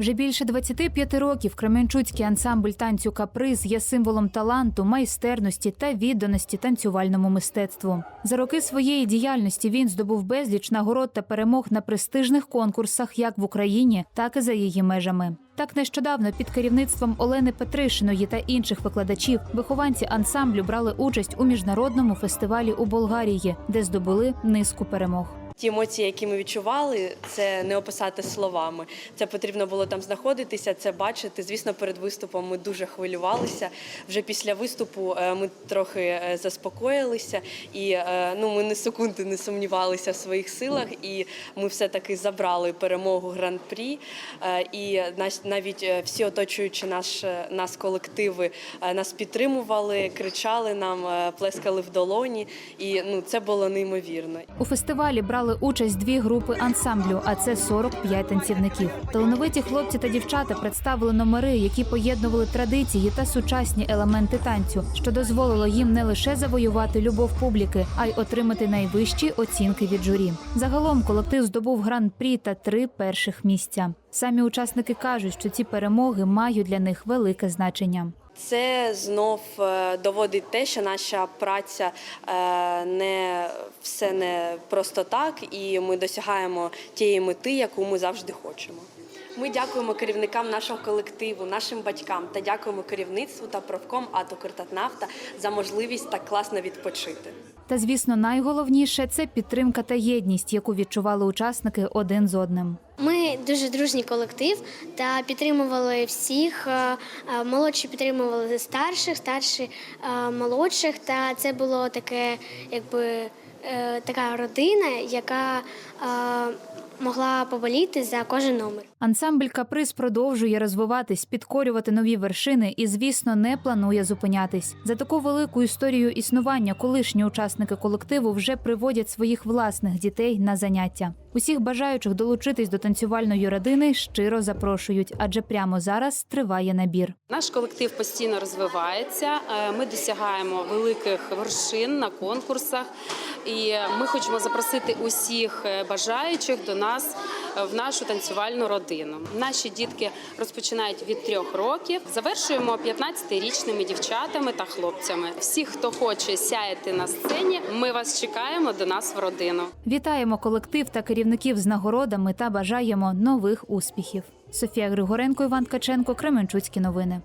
Вже більше 25 років Кременчуцький ансамбль танцю Каприз є символом таланту, майстерності та відданості танцювальному мистецтву. За роки своєї діяльності він здобув безліч нагород та перемог на престижних конкурсах як в Україні, так і за її межами. Так нещодавно під керівництвом Олени Петришиної та інших викладачів вихованці ансамблю брали участь у міжнародному фестивалі у Болгарії, де здобули низку перемог. Ті емоції, які ми відчували, це не описати словами. Це потрібно було там знаходитися, це бачити. Звісно, перед виступом ми дуже хвилювалися. Вже після виступу е, ми трохи е, заспокоїлися, і е, ну ми не секунди не сумнівалися в своїх силах. І ми все таки забрали перемогу гран-прі. І навіть всі оточуючи наш нас колективи нас підтримували, кричали нам, плескали в долоні. І ну це було неймовірно. У фестивалі брали участь дві групи ансамблю, а це 45 танцівників. Талановиті хлопці та дівчата представили номери, які поєднували традиції та сучасні елементи танцю, що дозволило їм не лише завоювати любов публіки, а й отримати найвищі оцінки від журі. Загалом колектив здобув гран-прі та три перших місця. Самі учасники кажуть, що ці перемоги мають для них велике значення. Це знов е, доводить те, що наша праця е, не все не просто так, і ми досягаємо тієї мети, яку ми завжди хочемо. Ми дякуємо керівникам нашого колективу, нашим батькам та дякуємо керівництву та профком АТО «Киртатнафта» за можливість так класно відпочити. Та звісно, найголовніше це підтримка та єдність, яку відчували учасники один з одним. Ми дуже дружній колектив та підтримували всіх. е, е, Молодші підтримували старших, старші е, молодших. Та це було таке, якби така родина, яка могла поболіти за кожен номер. Ансамбль Каприз продовжує розвиватись, підкорювати нові вершини і, звісно, не планує зупинятись. За таку велику історію існування колишні учасники колективу вже приводять своїх власних дітей на заняття. Усіх бажаючих долучитись до танцювальної родини щиро запрошують, адже прямо зараз триває набір. Наш колектив постійно розвивається. е, Ми досягаємо великих вершин на конкурсах, і ми хочемо запросити усіх е, бажаючих до нас в нашу танцювальну родину. Наші дітки розпочинають від трьох років. Завершуємо 15-річними дівчатами та хлопцями. Всі, хто хоче сяяти на сцені, ми вас чекаємо до нас в родину. Вітаємо колектив та керівників з нагородами та бажаємо нових успіхів. Софія Григоренко, Іван Ткаченко, Кременчуцькі новини.